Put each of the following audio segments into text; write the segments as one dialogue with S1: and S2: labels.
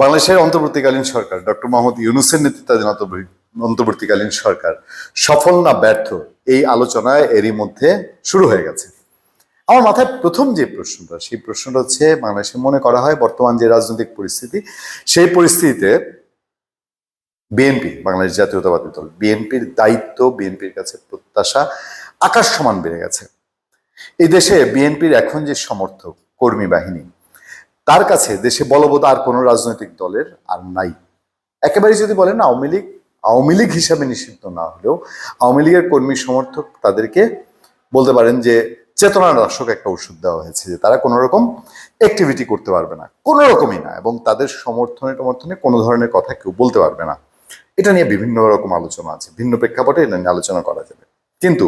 S1: বাংলাদেশের অন্তর্বর্তীকালীন সরকার, ডক্টর মোহাম্মদ ইউনুসের নেতৃত্বাধীন অন্তর্বর্তীকালীন সরকার সফল না ব্যর্থ এই আলোচনায় এরই মধ্যে শুরু হয়ে গেছে। আমার মাথায় প্রথম যে প্রশ্নটা, সেই প্রশ্নটা হচ্ছে বাংলাদেশে মনে করা হয় বর্তমান যে রাজনৈতিক পরিস্থিতি, সেই পরিস্থিতিতে বিএনপি, বাংলাদেশ জাতীয়তাবাদী দল, বিএনপির দায়িত্ব, বিএনপির কাছে প্রত্যাশা আকাশ সমান বেড়ে গেছে। এই দেশে বিএনপির এখন যে সমর্থক, কর্মী বাহিনী তার কাছে দেশে বলবৎ আর কোনো রাজনৈতিক দলের আর নাই। একেবারে যদি বলেন আওয়ামী লীগ আওয়ামী লীগ হিসাবে নিষিদ্ধ না হলেও আওয়ামী লীগের কর্মী সমর্থক তাদেরকে বলতে পারেন যে চেতনা নাশক একটা ওষুধ দেওয়া হয়েছে যে তারা কোনো রকম অ্যাক্টিভিটি করতে পারবে না। কোনো রকমই না এবং তাদের সমর্থনে টমর্থনে কোনো ধরনের কথা কেউ বলতে পারবে না। এটা নিয়ে বিভিন্ন রকম আলোচনা আছে, ভিন্ন প্রেক্ষাপটে এটা নিয়ে আলোচনা করা যাবে। কিন্তু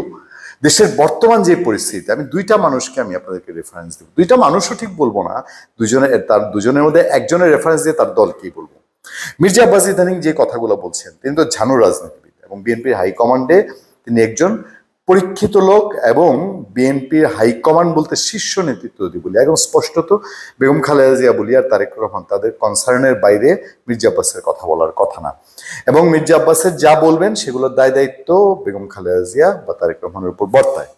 S1: দেশের বর্তমান যে পরিস্থিতি আমি দুইটা মানুষকে আমি আপনাদেরকে রেফারেন্স দেব। দুইটা মানুষও ঠিক বলব না, দুজনে, তার দুজনের মধ্যে একজনের রেফারেন্স দিয়ে তার দলকেই বলব। মির্জা আব্বাস ইদানিং যে কথাগুলো বলছেন, তিনি তো ঝানু রাজনীতিবিদ এবং বিএনপির হাইকমান্ডে তিনি একজন পরীক্ষিত লোক এবং বিএনপির হাইকমান্ড বলতে শীর্ষ নেতৃত্ব যদি বলি, একদম স্পষ্টত বেগম খালেদা জিয়া বলি আর তারেক রহমান, তাদের কনসার্নের বাইরে মির্জা আব্বাসের কথা বলার কথা না। এবং মির্জা আব্বাসের যা বলবেন সেগুলোর দায় দায়িত্ব বেগম খালেদা জিয়া বা তারেক রহমানের উপর বর্তায়।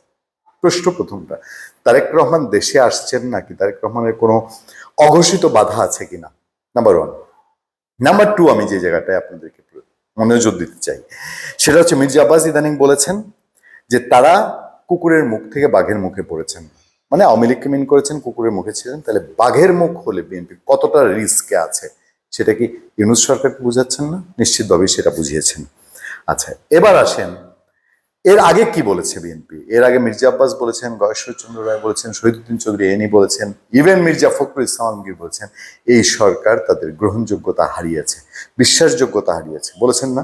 S1: প্রশ্ন প্রথমটা, তারেক রহমান দেশে আসছেন নাকি? তারেক রহমানের কোনো অঘোষিত বাধা আছে কিনা? নাম্বার ওয়ান নাম্বার টু আমি যে জায়গাটায় আপনাদেরকে মনোযোগ দিতে চাই, সেটা হচ্ছে মির্জা আব্বাস ইদানিং বলেছেন যে তারা কুকুরের মুখ থেকে বাঘের মুখে পড়েছেন। মানে আওয়ামী লীগকে মিন করেছেন, কুকুরের মুখে ছিলেন, তাহলে বাঘের মুখ হলে বিএনপি কতটা রিস্কে আছে? সেটা কি ইউনুস সরকারকে বুঝাচ্ছেন না? নিশ্চিতভাবেই সেটা বুঝিয়েছেন। আচ্ছা এবার আসেন, এর আগে কি বলেছে বিএনপি এর আগে মির্জা আব্বাস বলেছেন, গয়েশ্বরচন্দ্র রায় বলেছেন, শহীদুদ্দিন চৌধুরী এনি বলেছেন ইভেন মির্জা ফখরুল ইসলাম আলমগীর বলেছেন, এই সরকার তাদের গ্রহণযোগ্যতা হারিয়েছে, বিশ্বাসযোগ্যতা হারিয়েছে। বলেছেন না?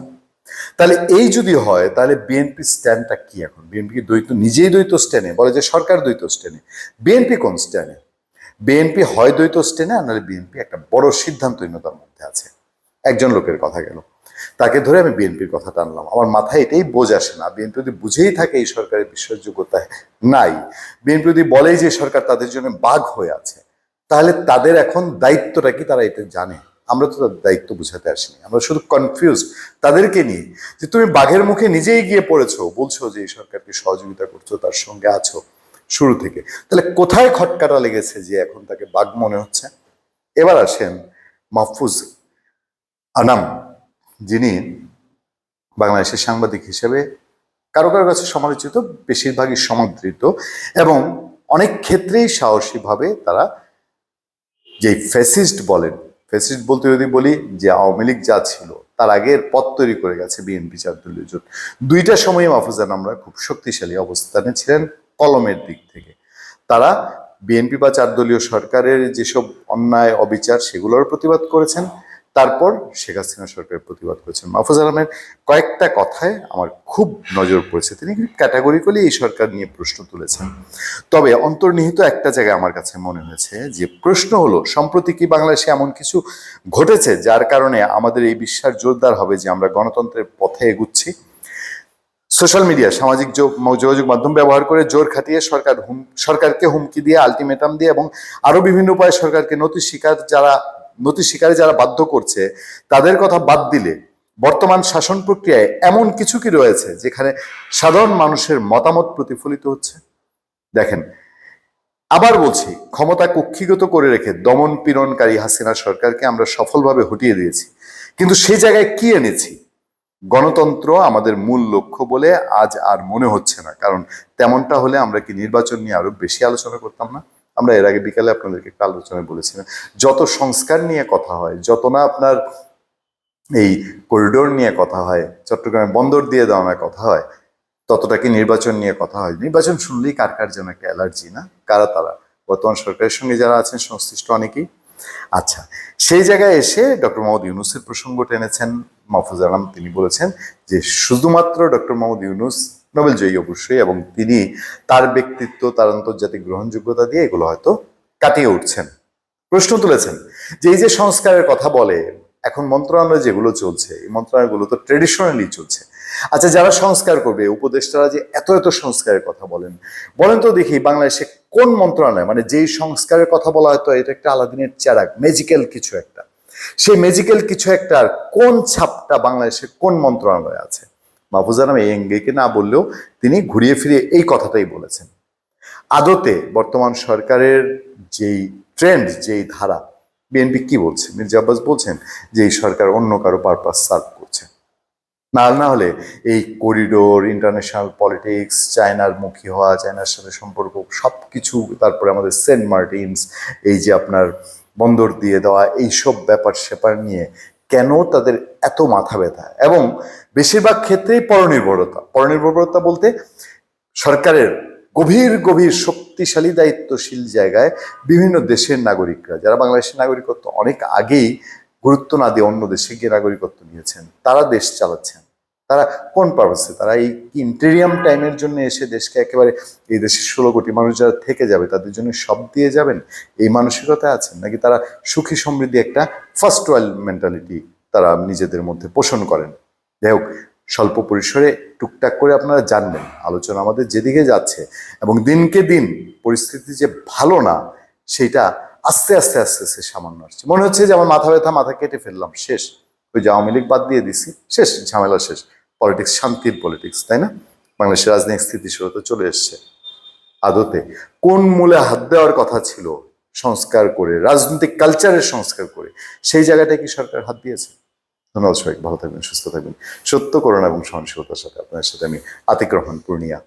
S1: তাহলে এই যদি হয়, তাহলে বিএনপি স্ট্যান্ডটা কি এখন? বিএনপি কি দ্বৈত? নিজেই দ্বৈত স্ট্যান্ডে বলে যে সরকার দ্বৈত স্ট্যান্ডে বিএনপি কোন স্ট্যান্ডে বিএনপি হয় দ্বৈত স্ট্যান্ডে আর নাহলে বিএনপি একটা বড় সিদ্ধান্তহীনতার মধ্যে আছে। একজন লোকের কথা গেল। তাকে ধরে আমি বিএনপির কথা টানলাম। আমার মাথায় এটাই বোঝ আসে না। বিএনপি যদি বুঝেই থাকে এই সরকারের বিশ্বাসযোগ্যতা নাই বিএনপি যদি বলেই যে সরকার তাদের জন্য বাঘ হয়ে আছে, তাহলে তাদের এখন দায়িত্বটা কি? তারা এটা জানে। আমরা তো তাদের দায়িত্ব বুঝাতে আসিনি। আমরা শুধু কনফিউজ তাদেরকে নিয়ে যে তুমি বাঘের মুখে নিজেই গিয়ে পড়েছো, বলছো যে এই সরকারকে সহযোগিতা করছ, তার সঙ্গে আছো শুরু থেকে। তাহলে কোথায় খটকাটা লেগেছে যে এখন তাকে বাঘ মনে হচ্ছে? এবার আসেন মাহফুজ আনাম, যিনি বাংলাদেশের সাংবাদিক হিসেবে কারও কারও কাছে সমালোচিত, বেশিরভাগই সমাদৃত এবং অনেক ক্ষেত্রেই সাহসীভাবে তারা যে ফ্যাসিস্ট বলেন ফ্যাসিস্ট বলতে যদি বলি যে আওয়ামী লীগ যা ছিল, তার আগের পথ তৈরি করে গেছে বিএনপি চার দলীয় জোট দুইটা সময় মাহফুজান আমরা খুব শক্তিশালী অবস্থানে ছিলেন কলমের দিক থেকে। তারা বিএনপি বা চারদলীয় সরকারের যেসব অন্যায়, অবিচার, সেগুলোর প্রতিবাদ করেছেন। তারপর শেখ হাসিনা সরকারের প্রতিবাদ করেছেন মাহফুজ আলমের কয়েকটা কথায় আমার খুব নজর পড়েছে। তিনি ক্যাটাগরিক্যালি এই সরকার নিয়ে প্রশ্ন তুলেছেন। তবে অন্তর্নিহিত একটা জায়গায় আমার কাছে মনে হয়েছে যে প্রশ্ন হলো, সম্প্রতি কি বাংলাদেশে এমন কিছু ঘটেছে যার কারণে আমাদের এই বিশ্বাস জোরদার হবে যে আমরা গণতন্ত্রের পথে এগুচ্ছি? সোশ্যাল মিডিয়া, সামাজিক যোগ- যোগাযোগ মাধ্যম ব্যবহার করে জোর খাটিয়ে সরকার হুম, সরকারকে হুমকি দিয়ে আলটিমেটাম দিয়ে এবং আরও বিভিন্ন উপায়ে সরকারকে নথি শিকার যারা নথি স্বীকারে যারা বাধ্য করছে, তাদের কথা বাদ দিলে বর্তমান শাসন প্রক্রিয়ায় এমন কিছু কি রয়েছে যেখানে সাধারণ মানুষের মতামত প্রতিফলিত হচ্ছে? দেখেন, আবার বলছি, ক্ষমতা কুক্ষিগত করে রেখে দমন পীড়নকারী হাসিনা সরকারকে আমরা সফলভাবে হটিয়ে দিয়েছি। কিন্তু সেই জায়গায় কি এনেছি? গণতন্ত্র আমাদের মূল লক্ষ্য বলে আজ আর মনে হচ্ছে না। কারণ তেমনটা হলে আমরা কি নির্বাচন নিয়ে আরও বেশি আলোচনা করতাম না? আমরা এর আগে বিকালে আপনাদেরকে একটা আলোচনায় বলেছিলাম, যত সংস্কার নিয়ে কথা হয়, যত না আপনার এই করিডোর নিয়ে কথা হয়, চট্টগ্রামে বন্দর দিয়ে দেওয়া নিয়ে কথা হয়, ততটা কি নির্বাচন নিয়ে কথা হয়? নির্বাচন শুনলেই কার কার যেন একটা অ্যালার্জি, না? কারা তারা? বর্তমান সরকারের সঙ্গে যারা আছেন, সংশ্লিষ্ট অনেকেই। আচ্ছা সেই জায়গায় এসে ডক্টর মোহাম্মদ ইউনুসের প্রসঙ্গ টেনেছেন মাহফুজ আলম। তিনি বলেছেন যে, শুধুমাত্র ডক্টর মোহাম্মদ ইউনুস নোবেল জয়ী অবশ্যই এবং তিনি তার ব্যক্তিত্ব, তার আন্তর্জাতিক গ্রহণযোগ্যতা দিয়ে এগুলো হয়তো কাটিয়ে উঠছেন। প্রশ্ন তুলেছেন যে এই যে সংস্কারের কথা বলে, এখন মন্ত্রণালয় যেগুলো চলছে, এই মন্ত্রণালয়গুলো তো ট্রেডিশনালি চলছে। আচ্ছা যারা সংস্কার করবে, উপদেষ্টারা যে এত এত সংস্কারের কথা বলেন বলেন তো দেখি বাংলাদেশে কোন মন্ত্রণালয় মানে যেই সংস্কারের কথা বলা হয়তো এটা একটা আলাদিনের চেরাক ম্যাজিক্যাল কিছু একটা। সেই ম্যাজিক্যাল কিছু একটার কোন ছাপটা বাংলাদেশের কোন মন্ত্রণালয় আছে? মাহফুজা নাম এই এঙ্গেকে না বললেও তিনি ঘুরিয়ে ফিরিয়ে এই কথাটাই বলেছেন। আদতে বর্তমান সরকারের যেই ট্রেন্ড যেই ধারা, বিএনপি কি বলছে? মির্জা আব্বাস বলছেন যে এই সরকার অন্য কারও পারপাস সার্ভ করছে। না না হলে এই করিডোর ইন্টারন্যাশনাল পলিটিক্স চায়নার মুখী হওয়া, চায়নার সাথে সম্পর্ক সব কিছু তারপরে আমাদের সেন্ট মার্টিনস, এই যে আপনার বন্দর দিয়ে দেওয়া, এইসব ব্যাপার স্যাপার নিয়ে কেন তাদের এত মাথা ব্যথা? এবং বেশিরভাগ ক্ষেত্রেই পরনির্ভরতা। পরনির্ভরতা বলতে সরকারের গভীর গভীর শক্তিশালী, দায়িত্বশীল জায়গায় বিভিন্ন দেশের নাগরিকরা, যারা বাংলাদেশের নাগরিকত্ব অনেক আগেই গুরুত্ব না দিয়ে অন্য দেশে গিয়ে নাগরিকত্ব নিয়েছেন, তারা দেশ চালাচ্ছেন। তারা কোন পারপাসে তারা এই ইন্টেরিয়াম টাইমের জন্য এসে দেশকে একেবারে এই দেশের ষোলো কোটি মানুষ যারা থেকে যাবে, তাদের জন্য সব দিয়ে যাবেন? এই মানসিকতা আছেন নাকি তারা সুখী সমৃদ্ধি একটা ফার্স্ট ওয়ার্ল্ড মেন্টালিটি তারা নিজেদের মধ্যে পোষণ করেন? যাই হোক, স্বল্প পরিসরে টুকটাক করে আপনারা জানবেন। আলোচনা আমাদের যেদিকে যাচ্ছে এবং দিনকে দিন পরিস্থিতি যে ভালো না, সেটা আস্তে আস্তে আস্তে আস্তে সামান্য আসছে। মনে হচ্ছে যে আমার মাথা ব্যথা, মাথা কেটে ফেললাম, শেষ। ওই যে আওয়ামী লীগ বাদ দিয়ে দিছি, শেষ, ঝামেলা শেষ। পলিটিক্স শান্তির পলিটিক্স তাই না? বাংলাদেশের রাজনৈতিক স্থিতিশীলতা চলে এসছে আদতে। কোন মূলে হাত দেওয়ার কথা ছিল? সংস্কার করে, রাজনৈতিক কালচারের সংস্কার করে। সেই জায়গাটায় কি সরকার হাত দিয়েছে? ধন্যবাদ সবাই ভালো থাকবেন, সুস্থ থাকবেন। সত্য করোনা এবং সহনশীলতার সাথে আপনার সাথে আমি আতিক রহমান, পূর্ণিয়া।